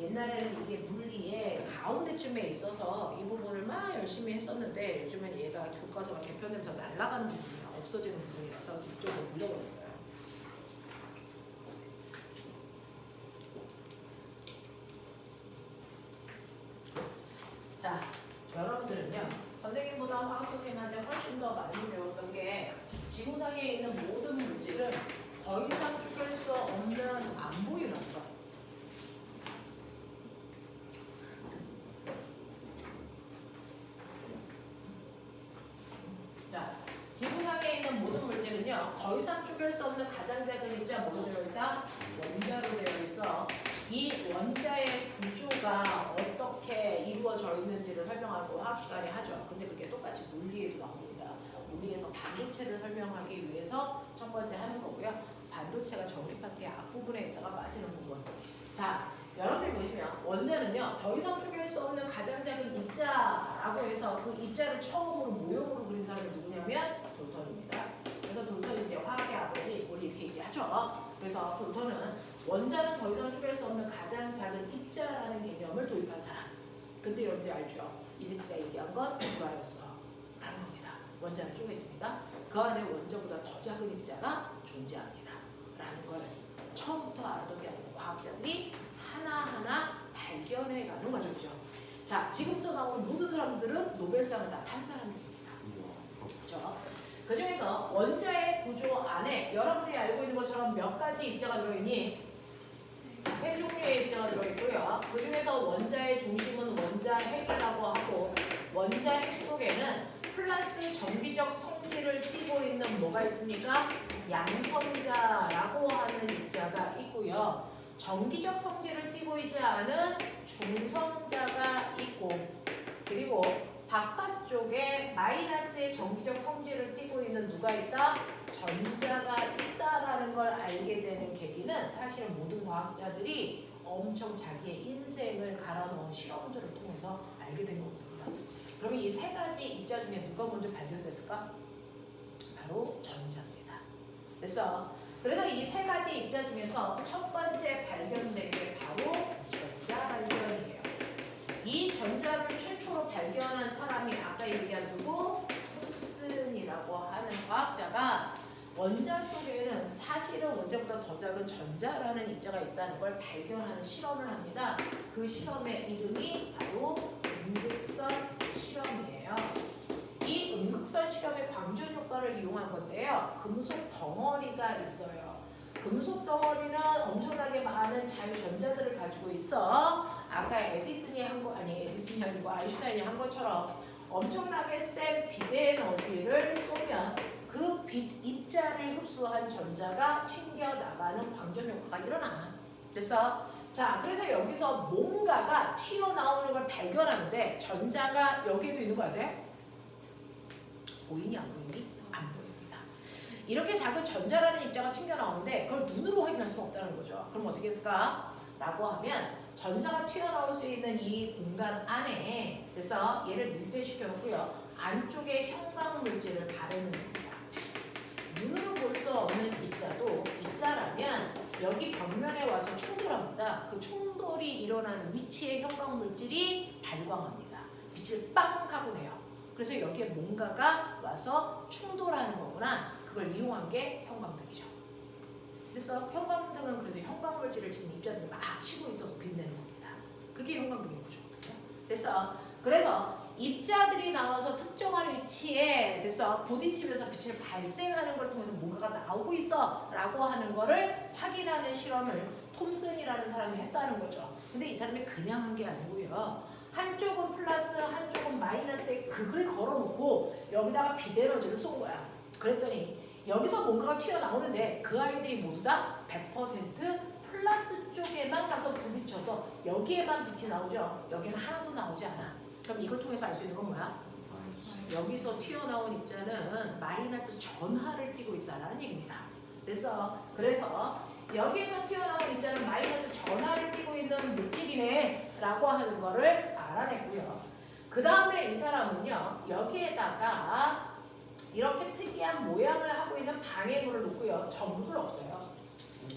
옛날에는 이게 물리의 가운데쯤에 있어서 이 부분을 막 열심히 했었는데 요즘엔 얘가 교과서가 개편되면서 날아가는 부분이야 없어지는 부분이라서 뒤쪽으로 물려버렸어요. 자, 여러분들은요 선생님보다 화학 선생님한테 훨씬 더 많이 배웠던 게 지구상에 있는 모든 물질은 더 이상 죽일 수 없는 안 보이는 것. 자, 지구상에 있는 모든 물질은요, 더 이상 쪼갤 수 없는 가장 작은 입자 뭐로 되어 있다? 원자로 되어 있어. 이 원자의 구조가 어떻게 이루어져 있는지를 설명하고 화학 시간에 하죠. 근데 그게 똑같이 물리에도 나옵니다. 물리에서 반도체를 설명하기 위해서 첫 번째 하는 거고요. 반도체가 전기 파트의 앞부분에 있다가 빠지는 부분. 자, 여러분들 보시면 원자는요 더 이상 쪼갤 수 없는 가장 작은 입자라고 해서 그 입자를 처음으로 모형으로 그린 사람이 누구냐면 돌턴입니다. 그래서 돌턴이 이제 화학의 아버지 우리 이렇게 얘기하죠. 그래서 돌턴은 원자는 더 이상 쪼갤 수 없는 가장 작은 입자라는 개념을 도입한 사람. 근데 여러분들 알죠? 이 새끼가 얘기한 건 불화였어. 라는 겁니다. 원자는 쪼개집니다. 그 안에 원자보다 더 작은 입자가 존재합니다. 라는 걸 처음부터 알았던 게 아니고 과학자들이 하나하나 발견해 가는 과정이죠. 자, 지금부터 나오는 모든 사람들은 노벨상을 다 탄 사람들입니다. 그렇죠? 그 중에서 원자의 구조 안에 여러분들이 알고 있는 것처럼 몇 가지 입자가 들어있니? 세 종류의 입자가 들어있고요. 그 중에서 원자의 중심은 원자 핵이라고 하고 원자 핵 속에는 플러스 전기적 성질을 띠고 있는 뭐가 있습니까? 양성자라고 하는 입자가 있고요. 전기적 성질을 띠고 있지 않은 중성자가 있고 그리고 바깥쪽에 마이너스의 전기적 성질을 띠고 있는 누가 있다? 전자가 있다라는 걸 알게 되는 계기는 사실 모든 과학자들이 엄청 자기의 인생을 갈아놓은 실험들을 통해서 알게 된 겁니다. 그러면 이 세 가지 입자 중에 누가 먼저 발견됐을까? 바로 전자입니다. 됐어? 그래서 이 세 가지 입자 중에서 첫 번째 발견된 게 바로 전자 발견이에요. 이 전자를 최초로 발견한 사람이 아까 얘기한 누구? 푸슨이라고 하는 과학자가 원자 속에는 사실은 원자보다 더 작은 전자라는 입자가 있다는 걸 발견하는 실험을 합니다. 그 실험의 이름이 바로 음극선 실험이에요. 이 음극선 실험의 방전 효과를 이용한 건데요. 금속 덩어리가 있어요. 금속 덩어리는 엄청나게 많은 자유전자들을 가지고 있어. 아까 에디슨이 한 거, 아니 에디슨이 아니고 아인슈타인이 한 것처럼 엄청나게 센 비대 에너지를 쏘면 그 빛 입자를 흡수한 전자가 튕겨 나가는 방전 효과가 일어나. 됐어? 자, 그래서 여기서 뭔가가 튀어나오는 걸 발견하는데 전자가 여기에도 있는 거 아세요? 보이니 안 보이니? 안 보입니다. 이렇게 작은 전자라는 입자가 튕겨 나오는데 그걸 눈으로 확인할 수는 없다는 거죠. 그럼 어떻게 했을까? 라고 하면 전자가 튀어나올 수 있는 이 공간 안에 그래서 얘를 밀폐시켜 놓고요. 안쪽에 형광 물질을 바르는 볼 수 없는 입자도 입자라면 여기 벽면에 와서 충돌합니다. 그 충돌이 일어나는 위치에 형광 물질이 발광합니다. 빛을 빵 하고 내요. 그래서 여기에 뭔가가 와서 충돌하는 거구나. 그걸 이용한 게 형광등이죠. 그래서 형광등은 그래서 형광 물질을 지금 입자들이 막 치고 있어서 빛내는 겁니다. 그게 형광등의 구조거든요. 그래서 그래서 입자들이 나와서 특정한 위치에 돼서 부딪히면서 빛을 발생하는 걸 통해서 뭔가가 나오고 있어 라고 하는 거를 확인하는 실험을 톰슨이라는 사람이 했다는 거죠. 근데 이 사람이 그냥 한 게 아니고요. 한쪽은 플러스 한쪽은 마이너스의 극을 걸어놓고 여기다가 비대너지를 쏜 거야. 그랬더니 여기서 뭔가가 튀어나오는데 그 아이들이 모두 다 100% 플러스 쪽에만 가서 부딪혀서 여기에만 빛이 나오죠. 여기는 하나도 나오지 않아. 그럼 이걸 통해서 알 수 있는 건 뭐야? 여기서 튀어나온 입자는 마이너스 전하를 띠고 있다는 얘기입니다. 그래서 그래서 여기서 튀어나온 입자는 마이너스 전하를 띠고 있는 물질이네 라고 하는 거를 알아냈고요. 그 다음에 이 사람은요 여기에다가 이렇게 특이한 모양을 하고 있는 방해물을 놓고요 전극을 없애요.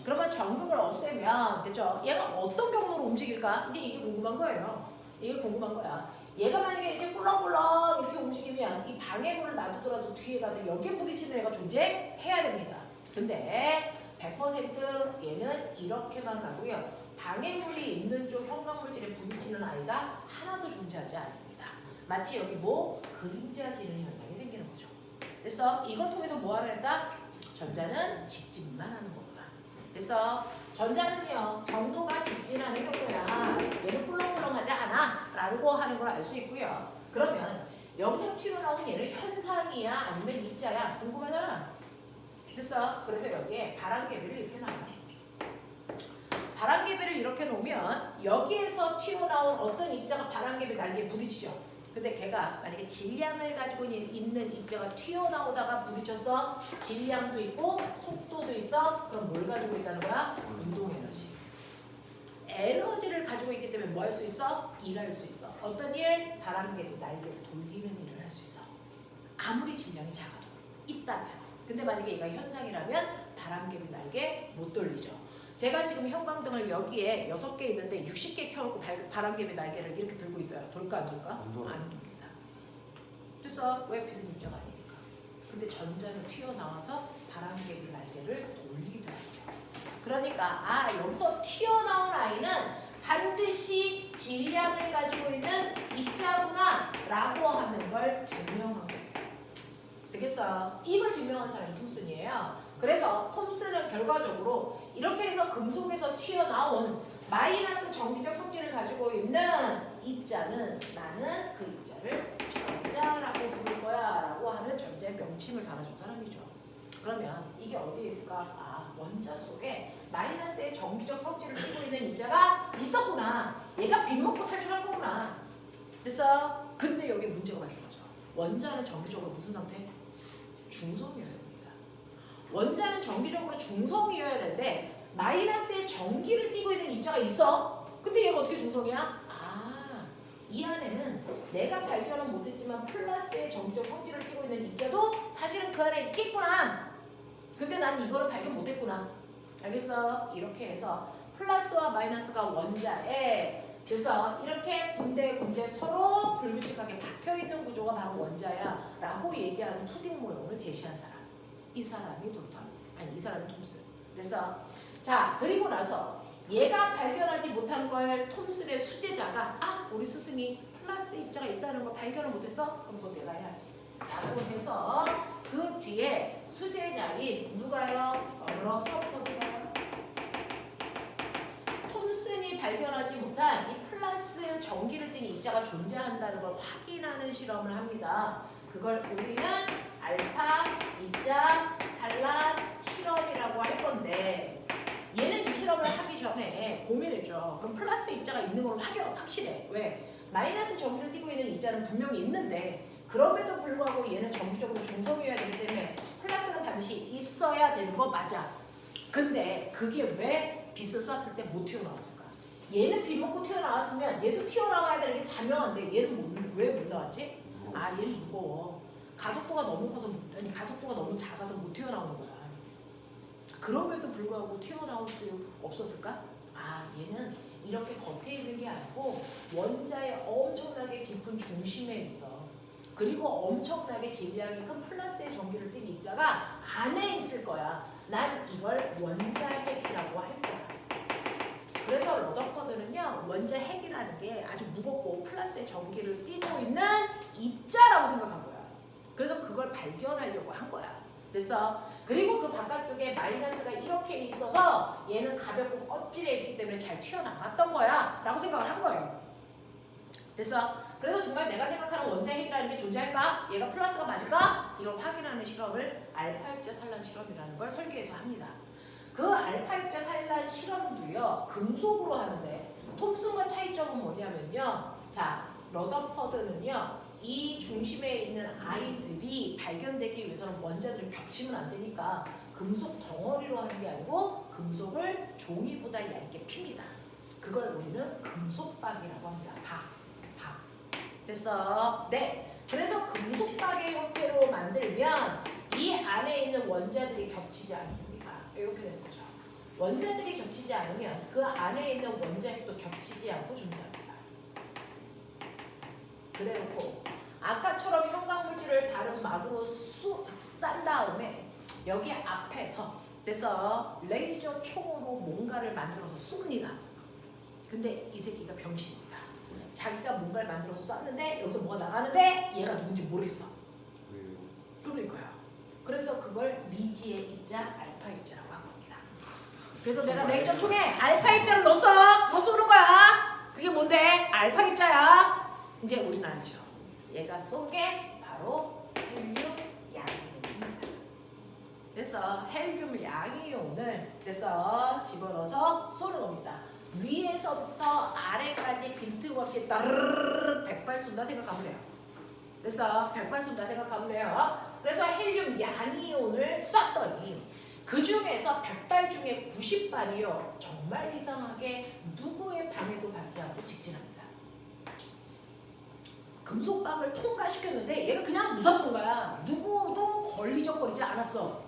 그러면 전극을 없애면 됐죠? 얘가 어떤 경로로 움직일까? 이제 이게 궁금한 거예요. 이게 궁금한 거야. 얘가 만약에 이렇게 꿀렁꿀렁 이렇게 움직이면 이 방해물을 놔두더라도 뒤에 가서 여기에 부딪히는 애가 존재해야 됩니다. 근데 100% 얘는 이렇게만 가고요. 방해물이 있는 쪽 현관물질에 부딪히는 아이가 하나도 존재하지 않습니다. 마치 여기 뭐 그림자 지는 현상이 생기는 거죠. 그래서 이걸 통해서 뭐 하려 했다? 전자는 직진만 하는 거구나. 그래서 전자는요 경도가 직진하는 경우야 얘는 꿀렁꿀렁하지 않아 라고 하는 걸 알 수 있고요. 그러면 여기서 튀어나오는 얘는 현상이야 아니면 입자야 궁금하잖아. 됐어. 그래서 여기에 바람개비를 이렇게 놔요. 바람개비를 이렇게 놓으면 여기에서 튀어나온 어떤 입자가 바람개비 날개에 부딪히죠. 근데 걔가 만약에 질량을 가지고 있- 있는 입자가 튀어나오다가 부딪혔어. 질량도 있고 속도도 있어. 그럼 뭘 가지고 있다는 거야? 에너지. 에너지를 가지고 있기 때문에 뭐 할 수 있어? 일할 수 있어. 어떤 일? 바람개비 날개를 돌리는 일을 할 수 있어. 아무리 질량이 작아도 있다면. 근데 만약에 얘가 현상이라면 바람개비 날개 못 돌리죠. 제가 지금 형광등을 여기에 6개 있는데 60개 켜놓고 발- 바람개비 날개를 이렇게 들고 있어요. 돌까 안 돌까? 안. 안 돕니다. 그래서 왜 빛은 입자가 아니니까. 근데 전자는 튀어나와서 바람개비 날개를 돌리더라고요. 그러니까 아 여기서 튀어나온 아이는 반드시 질량을 가지고 있는 입자구나 라고 하는 걸 증명한 거예요. 되겠어? 이걸 증명한 사람이 톰슨이에요. 그래서 톰슨은 결과적으로 이렇게 해서 금속에서 튀어나온 마이너스 전기적 성질을 가지고 있는 입자는 나는 그 입자를 전자라고 부를 거야 라고 하는 전자의 명칭을 달아준 사람이죠. 그러면 이게 어디에 있을까? 아, 원자 속에 마이너스의 전기적 성질을 띠고 있는 입자가 있었구나. 얘가 빗 먹고 탈출한 거구나. 그래서 근데 여기 문제가 발생하죠. 원자는 정기적으로 무슨 상태? 중성이어야 됩니다. 원자는 정기적으로 중성이어야 되는데 마이너스의 전기를 띠고 있는 입자가 있어. 근데 얘가 어떻게 중성이야? 아, 이 안에는 내가 발견은 못했지만 플러스의 정기적 성질을 띠고 있는 입자도 사실은 그 안에 있겠구나. 근데 난 이거를 발견 못했구나. 알겠어? 이렇게 해서 플러스와 마이너스가 원자에 그래서 이렇게 군데 군데 서로 불규칙하게 박혀 있는 구조가 바로 원자야 라고 얘기하는 푸딩 모형을 제시한 사람 이 사람이 도턴 아니 이 사람이 톰슨 그래서 자 그리고 나서 얘가 발견하지 못한 걸 톰슨의 수제자가 아 우리 스승이 플러스 입자가 있다는 걸 발견을 못했어? 그럼 그거 내가 해야지 라고 해서 그 뒤에 수제자인 누가요? 터퍼드가요? 톰슨이 발견하지 못한 이 플러스 전기를 띤 입자가 존재한다는 걸 확인하는 실험을 합니다. 그걸 우리는 알파 입자 산란 실험이라고 할 건데 얘는 이 실험을 하기 전에 고민했죠. 그럼 플러스 입자가 있는 건 확연 확실해. 왜? 마이너스 전기를 띠고 있는 입자는 분명히 있는데 그럼에도 불구하고 얘는 정기적으로 중성이어야 되기 때문에 반드시 있어야 되는 거 맞아. 근데 그게 왜 빛을 쐈을 때 못 튀어나왔을까? 얘는 빛 먹고 튀어나왔으면 얘도 튀어나와야 되는 게 자명한데 얘는 왜 못 나왔지? 아 얘는 무거워. 가속도가 너무 커서 못- 아니 가속도가 너무 작아서 못 튀어나오는 거야. 그럼에도 불구하고 튀어나올 수 없었을까? 아 얘는 이렇게 겉에 있는 게 아니고 원자의 엄청나게 깊은 중심에 있어. 그리고 엄청나게 질량이 큰 플러스의 전기를 띤 입자가 안에 있을 거야. 난 이걸 원자 핵이라고 할 거야. 그래서 러더퍼드는요 원자 핵이라는 게 아주 무겁고 플러스의 전기를 띠고 있는 입자라고 생각한 거야. 그래서 그걸 발견하려고 한 거야. 됐어? 그리고 그 바깥쪽에 마이너스가 이렇게 있어서 얘는 가볍고 껍질에 있기 때문에 잘 튀어나왔던 거야. 라고 생각을 한 거예요. 됐어? 그래서 정말 내가 생각하는 원자 핵이라는 게 존재할까? 얘가 플러스가 맞을까? 이걸 확인하는 실험을 알파 입자 산란 실험이라는 걸 설계해서 합니다. 그 알파 입자 산란 실험도요 금속으로 하는데 톰슨과 차이점은 뭐냐면요. 자 러더퍼드는요 이 중심에 있는 아이들이 발견되기 위해서는 원자들이 겹치면 안 되니까 금속 덩어리로 하는 게 아니고 금속을 종이보다 얇게 핍니다. 그걸 우리는 금속박이라고 합니다. 박, 박. 됐어? 네. 그래서 금속박의 형태로 만들면 이 안에 있는 원자들이 겹치지 않습니다. 이렇게 되는 거죠. 원자들이 겹치지 않으면 그 안에 있는 원자핵도 겹치지 않고 존재합니다. 그래놓고 아까처럼 형광물질을 다른 막으로 쏘- 싼 다음에 여기 앞에서 그래서 레이저 총으로 뭔가를 만들어서 쏩니다. 근데 이 새끼가 병신입니다. 자기가 뭔가를 만들어서 쐈는데 여기서 뭐가 나가는데 얘가 누군지 모르겠어. 왜요? 그러니까요. 그래서 그걸 미지의 입자, 알파 입자라고 한 겁니다. 그래서 내가 레이저 총에 알파 입자를 넣었어. 그거 쏘는 거야. 그게 뭔데? 알파 입자야. 이제 우리는 알죠. 얘가 쏜 게 바로 헬륨 양이온입니다. 그래서 헬륨 양이온을 그래서 집어넣어서 쏘는 겁니다. 위에서부터 아래까지 빈틈없이 따르르르 백발 쏜다 생각하면 돼요. 그래서 백발 쏜다 생각하면 돼요. 그래서 헬륨 양이온을 쐈더니 그 중에서 100발 중에 90발이요. 정말 이상하게 누구의 방해도 받지 않고 직진합니다. 금속방을 통과시켰는데 얘가 그냥 무섭던 거야. 누구도 걸리적거리지 않았어.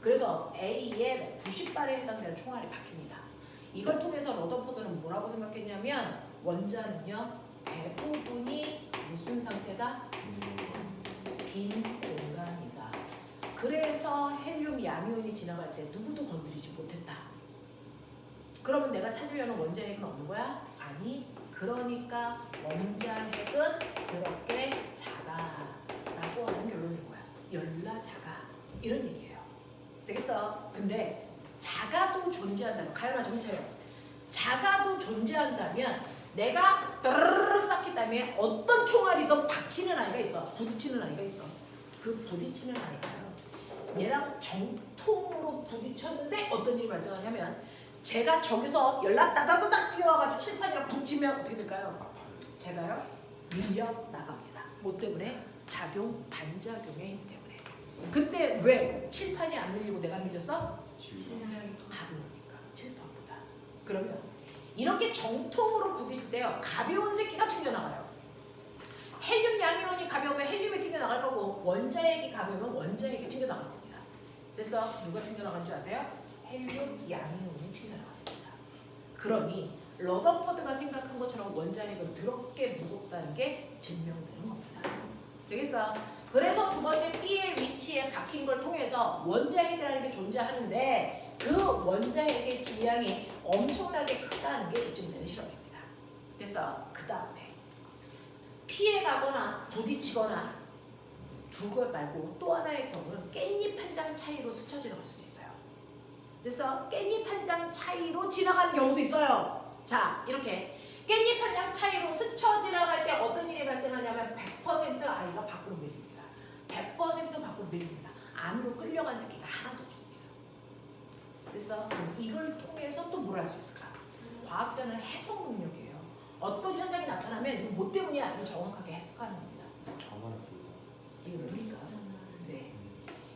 그래서 A의 90발에 해당되는 총알이 박힙니다. 이걸 통해서 러더포드는 뭐라고 생각했냐면 원자는요 대부분이 무슨 상태다? 빈 공간이다. 그래서 헬륨 양이온이 지나갈 때 누구도 건드리지 못했다. 그러면 내가 찾으려는 원자 핵은 없는 거야? 아니. 그러니까 원자 핵은 그렇게 작아라고 하는 결론인 거야. 열나 작아. 이런 얘기예요. 되겠어? 근데 작아도 존재한다면 가연아 정신 차려. 작아도 존재한다면 내가 따르르 쌓기 때문에 어떤 총알이든 박히는 아이가 있어. 부딪히는 아이가 있어. 그 부딪히는 아이가요. 얘랑 정통으로 부딪혔는데 어떤 일이 발생하냐면 제가 저기서 연락 따다다닥 뛰어와가지고 칠판이랑 붙이면 어떻게 될까요? 제가요 밀려 나갑니다. 뭐 때문에? 작용 반작용의 힘 때문에. 근데 왜 칠판이 안 밀리고 내가 밀렸어? 지우가. 가벼우니까 칠판보다. 그러면 이렇게 정통으로 부딪힐 때요 가벼운 새끼가 튕겨나가요. 헬륨 양이온이 가벼우면 헬륨이 튕겨나갈 거고 원자핵이 가벼우면 원자핵이 튕겨나갈 겁니다. 그래서 누가 튕겨나간 줄 아세요? 헬륨 양이온이 튕겨나갔습니다. 그러니 러더퍼드가 생각한 것처럼 원자핵은 더럽게 무겁다는 게 증명되는 겁니다. 되겠어? 그래서 두 번째 B의 위치에 박힌 걸 통해서 원자핵이라는 게 존재하는데 그 원자핵의 질량이 엄청나게 크다는 게 입증되는 실험입니다. 그래서 그 다음에 피해가거나 부딪히거나 두걸 말고 또 하나의 경우는 깻잎 한 장 차이로 스쳐 지나갈 수도 있어요. 그래서 깻잎 한 장 차이로 지나가는 경우도 있어요. 자, 이렇게 깻잎 한 장 차이로 스쳐 지나갈 때 어떤 일이 발생하냐면 100% 아이가 밖으로 밀립니다. 100% 밖으로 밀립니다. 안으로 끌려간 새끼가 하나도 없습니다. 그래서 이걸 통해서 또 뭘 할 수 있을까? 과학자는 해석 능력이에요. 어떤 현상이 나타나면 이거 뭐 때문이야? 이걸 정확하게 해석하는 겁니다. 불러. 이게 뭡니까? 네.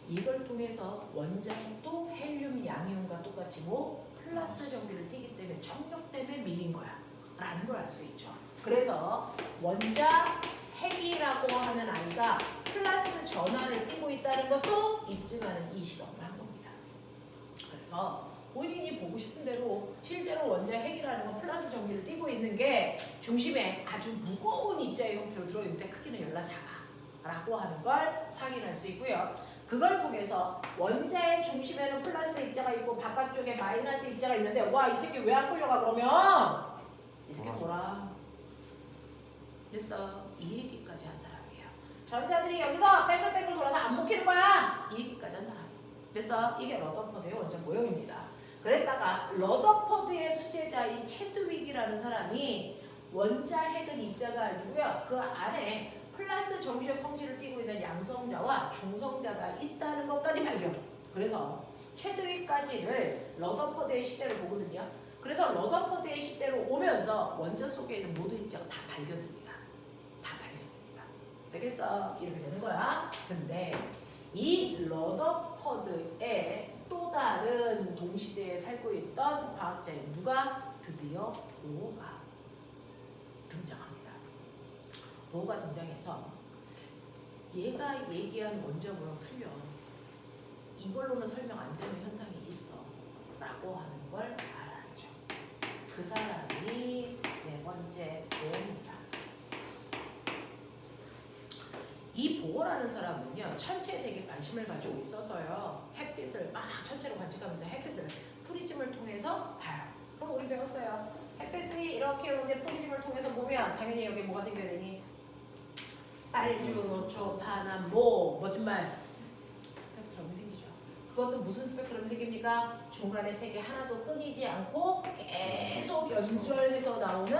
이걸 통해서 원자핵도 헬륨 양이온과 똑같이 뭐 플러스 전기를 띠기 때문에 청력 때문에 밀린 거야 라는 걸 알 수 있죠 그래서 원자 핵이라고 하는 아이가 플러스 전환을 띠고 있다는 것도 입증하는 이 실험을 한 겁니다 그래서 본인이 보고 싶은 대로 실제로 원자 핵이라는 건 플러스 전기를 띠고 있는 게 중심에 아주 무거운 입자의 형태로 들어있는데 크기는 열나 작아 라고 하는 걸 확인할 수 있고요. 그걸 통해서 원자의 중심에는 플러스 입자가 있고 바깥쪽에 마이너스 입자가 있는데 와 이 새끼 왜 안 끌려가 그러면 이 새끼 돌아. 그래서 이 얘기까지 한 사람이에요. 전자들이 여기서 뺑글뺑글 돌아서 안 먹히는 거야. 이 얘기까지 한 사람. 그래서 이게 러더퍼드의 원전 모형입니다. 그랬다가 러더퍼드의 수제자인 체드윅이라는 사람이 원자 핵은 입자가 아니고요. 그 안에 플러스 전기적 성질을 띠고 있는 양성자와 중성자가 있다는 것까지 발견. 그래서 체드윅까지를 러더퍼드의 시대를 보거든요. 그래서 러더퍼드의 시대로 오면서 원자 속에 있는 모든 입자가. 다 발견됩니다. 되겠어? 이렇게 되는 거야. 근데 이 러더퍼드의 또 다른 동시대에 살고 있던 과학자인 누가 드디어 보호가 등장합니다. 보호가 등장해서 얘가 얘기한 모형 틀려. 이걸로는 설명 안 되는 현상이 있어. 라고 하는 걸 알았죠. 그 사람이 네, 이 보고라는 사람은요 천체에 되게 관심을 가지고 있어서요 햇빛을 막 천체로 관측하면서 햇빛을 프리즘을 통해서 봐요. 그럼 우리 배웠어요. 햇빛이 이렇게 오는데 프리즘을 통해서 보면 당연히 여기 뭐가 생겨야 되니? 빨주, 초파남, 모 멋진 말 스펙트럼이 생기죠. 그것도 무슨 스펙트럼이 생깁니까? 중간에 색이 하나도 끊이지 않고 계속 연결해서 나오는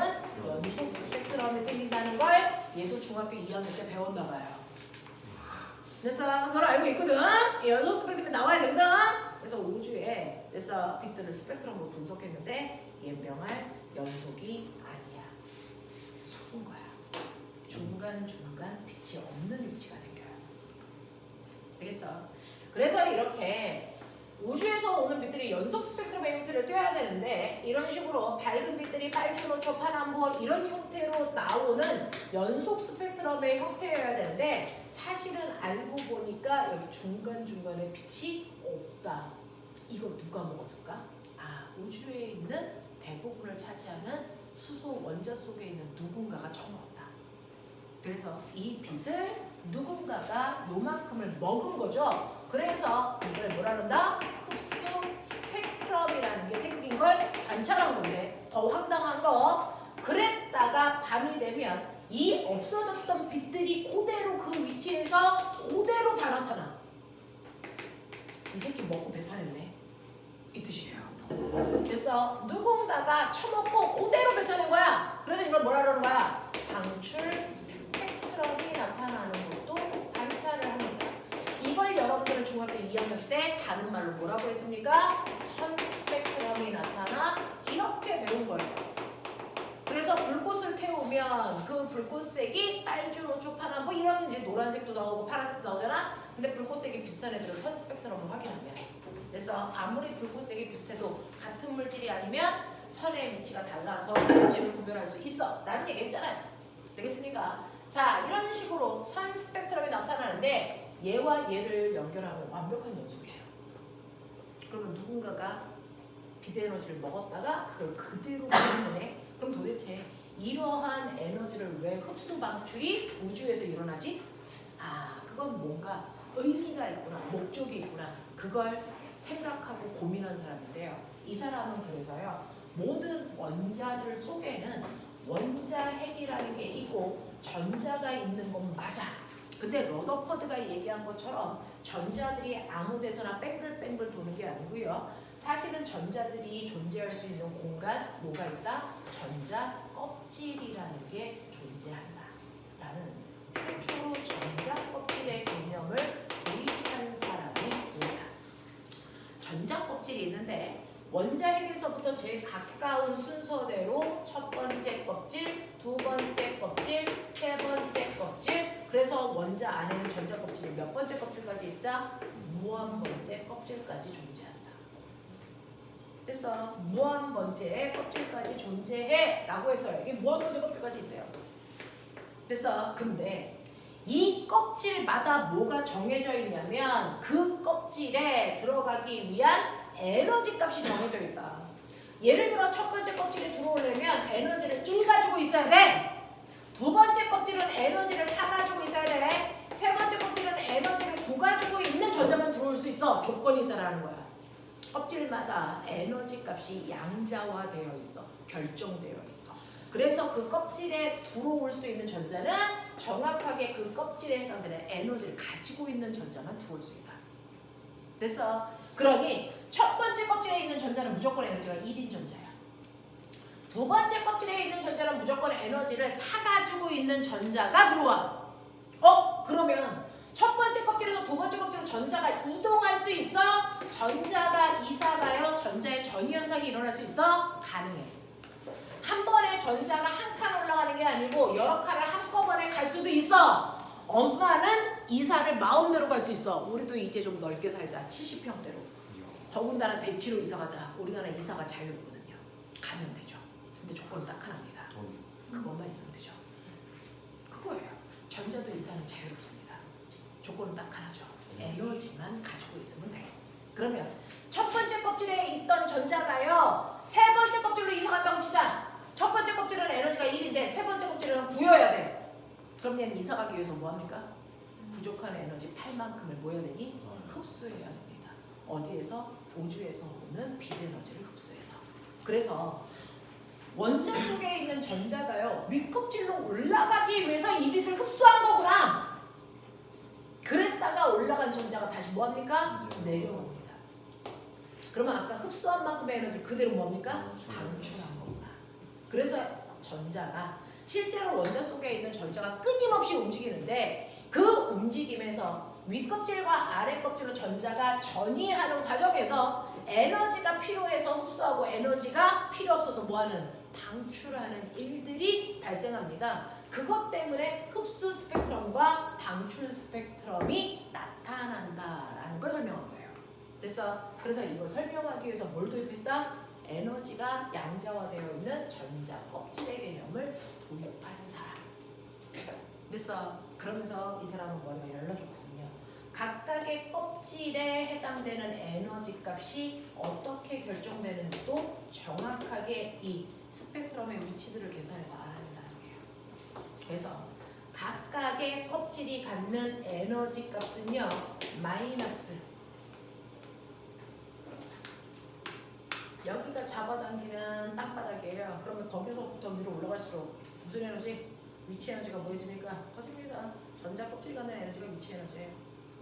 연속 스펙트럼이 생긴다는 걸 얘도 중학교 2학년 때 배웠나 봐요. 그래서 그걸 알고 있거든. 이 연속 스펙트럼이 나와야 되거든. 그래서 우주에 그래서 빛들을 스펙트럼으로 분석했는데 얘명할 연속이 아니야. 속은 거야. 중간 중간 빛이 없는 위치가 생겨요. 되겠어? 그래서 이렇게 우주에서 오는 빛들이 연속 스펙트럼의 형태를 띄어야 되는데 이런 식으로 밝은 빛들이 빨주노초 파남보 이런 형태로 나오는 연속 스펙트럼의 형태여야 되는데 사실은 알고 보니까 여기 중간중간에 빛이 없다. 이거 누가 먹었을까? 아 우주에 있는 대부분을 차지하는 수소 원자 속에 있는 누군가가 처먹었다. 그래서 이 빛을 누군가가 요만큼을 먹은 거죠. 그래서 이걸 뭐라 그런다? 흡수 스펙트럼이라는 게 생긴 걸 관찰한 건데 더 황당한 거 그랬다가 밤이 되면 이 없어졌던 빛들이 그대로 그 위치에서 그대로 다 나타나. 이 새끼 먹고 뱉어냈네. 이 뜻이에요. 그래서 누군가가 처먹고 그대로 뱉어낸 거야. 그래서 이걸 뭐라 그러는 거야? 방출 스펙트럼이 나타나는 것도 관찰을 합니다. 여러분들은 중학교 2학년 때 다른 말로 뭐라고 했습니까? 선 스펙트럼이 나타나 이렇게 배운 거예요. 그래서 불꽃을 태우면 그 불꽃색이 빨주노 초파나 뭐 이런 이제 노란색도 나오고 파란색도 나오잖아. 근데 불꽃색이 비슷한 애들은 선 스펙트럼을 확인합니다. 그래서 아무리 불꽃색이 비슷해도 같은 물질이 아니면 선의 위치가 달라서 물질을 구별할 수 있어. 라는 얘기 했잖아요. 되겠습니까? 자, 이런 식으로 선 스펙트럼이 나타나는데 얘와 얘를 연결하면 완벽한 연속이에요. 그러면 누군가가 비대에너지를 먹었다가 그걸 그대로 먹는 그럼 도대체 이러한 에너지를 왜 흡수 방출이 우주에서 일어나지? 아, 그건 뭔가 의미가 있구나, 목적이 있구나. 그걸 생각하고 고민한 사람인데요. 이 사람은 그래서요. 모든 원자들 속에는 원자 핵이라는 게 있고 전자가 있는 건 맞아. 근데 러더퍼드가 얘기한 것처럼 전자들이 아무 데서나 뺑글뺑글 도는 게 아니고요. 사실은 전자들이 존재할 수 있는 공간 뭐가 있다? 전자 껍질이라는 게 존재한다. 라는 최초로 전자 껍질의 개념을 도입한 사람이 누구다? 전자 껍질이 있는데 원자핵에서부터 제일 가까운 순서대로 첫 번째 껍질, 두 번째 껍질, 세 번째 껍질. 그래서 원자 안에는 전자 껍질이 몇 번째 껍질까지 있다? 무한 번째 껍질까지 존재한다. 그래서 무한 번째 껍질까지 존재해 라고 했어요. 이게 무한 번째 껍질까지 있대요. 그래서 근데 이 껍질마다 뭐가 정해져 있냐면 그 껍질에 들어가기 위한 에너지 값이 정해져 있다. 예를 들어 첫 번째 껍질에 들어오려면 에너지를 1 가지고 있어야 돼. 두 번째 껍질은 에너지를 4 가지고 있어야 돼. 세 번째 껍질은 에너지를 9 가지고 있는 전자만 들어올 수 있어. 조건이 있다라는 거야. 껍질마다 에너지 값이 양자화되어 있어. 결정되어 있어. 그래서 그 껍질에 들어올 수 있는 전자는 정확하게 그 껍질에 해당되는 에너지를 가지고 있는 전자만 들어올 수 있다. 됐어. 그러니 첫 번째 껍질에 있는 전자는 무조건 에너지가 1인 전자야. 두 번째 껍질에 있는 전자는 무조건 에너지를 사가지고 있는 전자가 들어와. 어? 그러면 첫 번째 껍질에서 두 번째 껍질로 전자가 이동할 수 있어? 전자가 이사가요? 전자의 전이 현상이 일어날 수 있어? 가능해. 한 번에 전자가 한 칸 올라가는 게 아니고 여러 칸을 한꺼번에 갈 수도 있어. 엄마는 이사를 마음대로 갈 수 있어. 우리도 이제 좀 넓게 살자. 70평대로. 더군다나 대치로 이사 가자. 우리나라 이사가 자유롭거든요. 가면 되죠. 근데 조건은 딱 하나입니다. 그것만 있으면 되죠. 그거예요. 전자도 이사는 자유롭습니다. 조건은 딱 하나죠. 에너지만 가지고 있으면 돼. 그러면 첫 번째 껍질에 있던 전자가요. 세 번째 껍질로 이사 간다고 치자. 첫 번째 껍질은 에너지가 1인데 세 번째 껍질은 구여야 돼. 그럼 얘는 이사 가기 위해서 뭐 합니까? 부족한 에너지 8만큼을 뭐 해야 되니? 흡수해야 됩니다. 어디에서? 우주에서 오는 비에너지를 흡수해서. 그래서 원자 속에 있는 전자가요 윗껍질로 올라가기 위해서 이 빛을 흡수한 거구나. 그랬다가 올라간 전자가 다시 뭐합니까? 내려옵니다. 그러면 아까 흡수한 만큼의 에너지 그대로 뭡니까? 방출한 거구나. 그래서 전자가 실제로 원자 속에 있는 전자가 끊임없이 움직이는데 그 움직임에서 윗껍질과 아랫껍질로 전자가 전이하는 과정에서 에너지가 필요해서 흡수하고 에너지가 필요 없어서 뭐하는 방출하는 일들이 발생합니다. 그것 때문에 흡수 스펙트럼과 방출 스펙트럼이 나타난다라는 걸 설명한 거예요. 그래서 그래서 이걸 설명하기 위해서 뭘 도입했다? 에너지가 양자화되어 있는 전자 껍질의 개념을 도입한 사람. 그래서 그러면서 이 사람은 머리가 열려줬거든요. 각각의 껍질에 해당되는 에너지 값이 어떻게 결정되는지도 정확하게 이 스펙트럼의 위치들을 계산해서 알아낸 사람이에요. 그래서 각각의 껍질이 갖는 에너지 값은요 마이너스 여기가 잡아당기는 땅바닥이에요. 그러면 거기서부터 위로 올라갈수록 무슨 에너지? 위치 에너지가 뭐해집니까? 커집니다. 전자 껍질 갖는 에너지가 위치 에너지예요.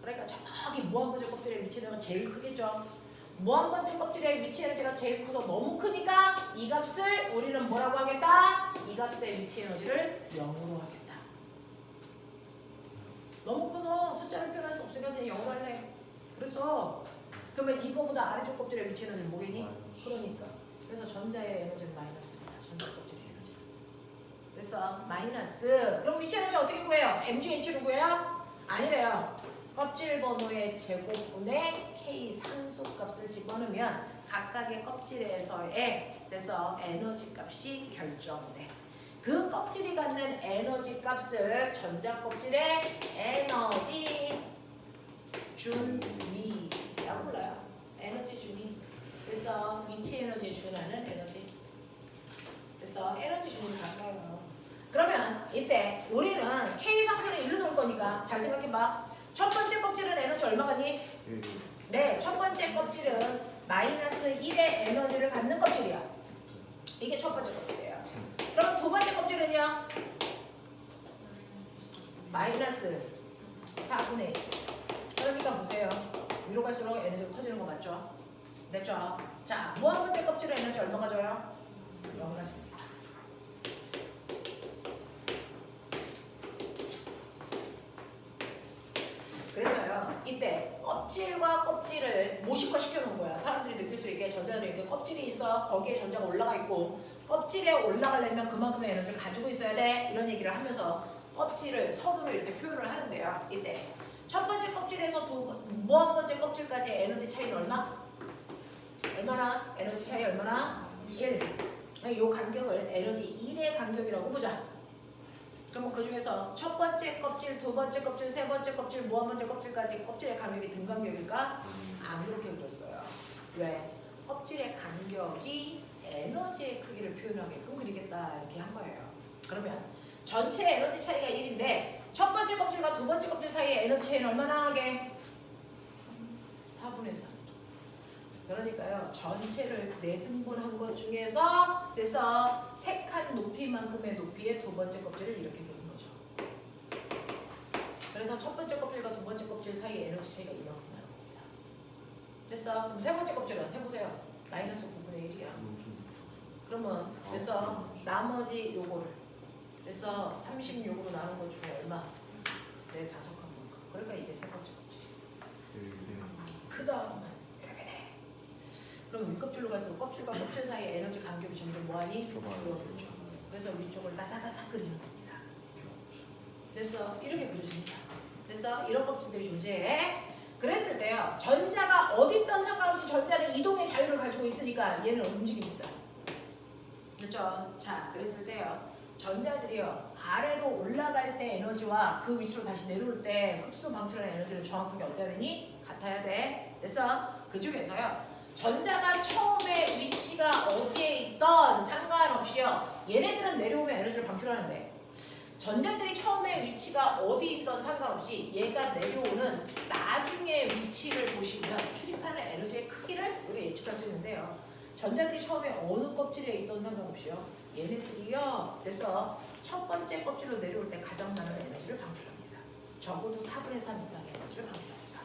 그러니까 저기 무한번째 껍질의 위치 에너지가 제일 크겠죠. 무한번째 껍질의 위치 에너지가 제일 커서 너무 크니까 이 값을 우리는 뭐라고 하겠다? 이 값의 위치 에너지를 0으로 하겠다. 너무 커서 숫자를 표현할 수 없으니까 그냥 0으로 할래. 그래서 그러면 이거보다 아래쪽 껍질의 위치 에너지는 뭐겠니? 그러니까 그래서 전자의 에너지는 마이너스입니다. 전자 껍질의 에너지. 그래서 마이너스. 그럼 위치 에너지 어떻게 구해요? MGH로 구해요? 아니래요. 껍질 번호의 제곱분의 K 상수 값을 집어넣으면 각각의 껍질에서의 그래서 에너지 값이 결정돼. 그 껍질이 갖는 에너지 값을 전자 껍질의 에너지 준위라고 불러요. 에너지 준위. 그래서 위치 에너지에 준하는 에너지. 그래서 에너지 준위 가까워요. 그러면 이때 우리는 K 상수는 일로 놓을 거니까 잘 생각해봐. 첫 번째 껍질은 에너지 얼마가니? 네, 첫 번째 껍질은 마이너스 1의 에너지를 갖는 껍질이야. 이게 첫 번째 껍질이에요. 그럼 두 번째 껍질은요? 마이너스 4분의 1. 그러니까 보세요. 위로 갈수록 에너지가 커지는 거 맞죠? 됐죠? 자, 무한 번째 껍질의 에너지 얼마 가 져요? 0 같습니다. 그래서요, 이때 껍질과 껍질을 모식화 시켜놓은 거야. 사람들이 느낄 수 있게 전자는 이렇게 껍질이 있어. 거기에 전자가 올라가 있고, 껍질에 올라가려면 그만큼의 에너지를 가지고 있어야 돼. 이런 얘기를 하면서 껍질을 선으로 이렇게 표현을 하는데요. 이때 첫 번째 껍질에서 두 번- 무한 번째 껍질까지 에너지 차이는 얼마? 얼마나? 에너지 차이 얼마나? 1. 이 간격을 에너지 1의 간격이라고 보자. 그럼 그 중에서 첫 번째 껍질, 두 번째 껍질, 세 번째 껍질, 무한 번째 껍질까지 껍질의 간격이 등 간격일까? 안 그렇게 그렸어요. 왜? 껍질의 간격이 에너지의 크기를 표현하게끔 그리겠다 이렇게 한 거예요. 그러면 전체 에너지 차이가 1인데 첫 번째 껍질과 두 번째 껍질 사이의 에너지 차이는 얼마나 하게? 4분의 3. 그러니까요 전체를 네등분한 것 중에서 세칸 높이만큼의 높이의 두 번째 껍질을 이렇게 그린 거죠. 그래서 첫 번째 껍질과 두 번째 껍질 사이의 에너지 차이가 이만큼 나는 겁니다. 됐어? 그럼 세 번째 껍질은 해보세요. 마이너스 9분의 1이야. 그러면 그래서 나머지 요거를 그래서 36으로 나눈 것 중에 얼마? 네 다섯 칸만큼. 그러니까 이게 세 번째 껍질. 그 다음은 이렇게 돼. 그럼 윗껍질로 갈수록 껍질과 껍질 사이의 에너지 간격이 점점 뭐하니? 줄어들죠. 그래서 위쪽을 따다다다 그리는 겁니다. 그래서 이렇게 그려집니다. 그래서 이런 껍질들이 존재해. 그랬을 때요. 전자가 어디 있던 상관없이 전자는 이동의 자유를 가지고 있으니까 얘는 움직입니다. 그렇죠? 자, 그랬을 때요. 전자들이요. 아래로 올라갈 때 에너지와 그 위치로 다시 내려올 때 흡수 방출하는 에너지를 정확하게 어때야 되니? 같아야 돼. 그래서 그 중에서요. 전자가 처음에 위치가 어디에 있던 상관없이요. 얘네들은 내려오면 에너지를 방출하는데 전자들이 처음에 위치가 어디 있던 상관없이 얘가 내려오는 나중에 위치를 보시면 출입하는 에너지의 크기를 우리가 예측할 수 있는데요. 전자들이 처음에 어느 껍질에 있던 상관없이요. 얘네들이요. 그래서 첫 번째 껍질로 내려올 때 가장 많은 에너지를 방출합니다. 적어도 4분의 3 이상의 에너지를 방출합니다.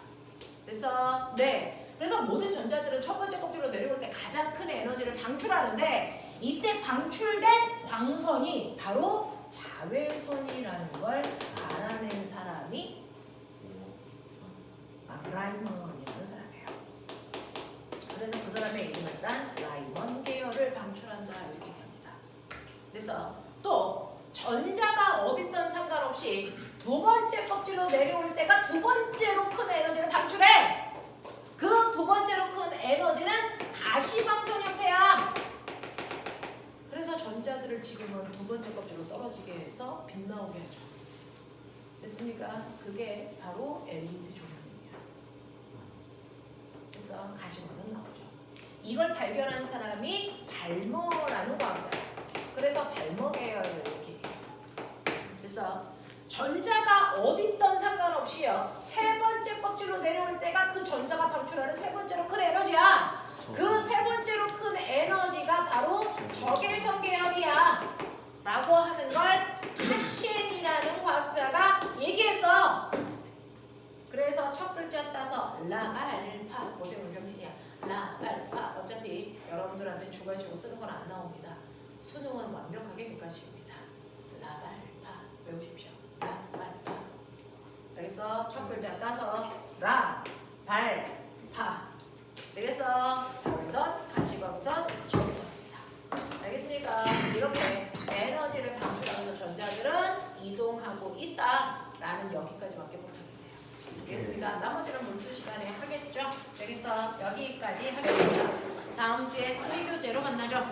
그래서 네. 그래서 모든 전자들은 첫 번째 껍질로 내려올 때 가장 큰 에너지를 방출하는데 이때 방출된 광선이 바로 자외선이라는 걸 알아낸 사람이 아, 라이먼이라는 사람이에요. 그래서 그 사람의 이름을 딴 라이먼 계열을 방출한다 이렇게 얘기합니다. 그래서 또 전자가 어딨든 상관없이 두 번째 껍질로 내려올 때가 두 번째로 큰 에너지를 방출해. 그두 번째로 큰 에너지는 가시방선 형태야. 그래서 전자들을 지금은 두 번째 껍질로 떨어지게 해서 빛나오게 하죠. 됐습니까? 그게 바로 LED 조명입니다. 그래서 가시방선 나오죠. 이걸 발견한 사람이 발머라는 과학자예요. 그래서 발머 계열을 이렇게. 그래서 전자가 어디 있던 상관없이요. 세 번째 껍질로 내려올 때가 그 전자가 번째로 큰 에너지야. 그 세 번째로 큰 에너지가 바로 적외선 계열이야. 라고 하는 걸 카시엔이라는 과학자가 얘기했어. 그래서 첫 글자 따서 라알파 모델 운명진이야. 라알파 어차피 주관식으로 쓰는 건 안 나옵니다. 수능은 완벽하게 객관식입니다. 라알파 외우십시오. 라알파 여기서 첫 글자 따서 라발파 그래서 자외선, 가시광선, 적외선입니다. 알겠습니까? 이렇게 에너지를 방출하는 전자들은 이동하고 있다라는 여기까지밖에 못하겠네요. 알겠습니까? 나머지는 물질 시간에 하겠죠? 여기서 여기까지 하겠습니다. 다음 주에 3교재로 만나죠.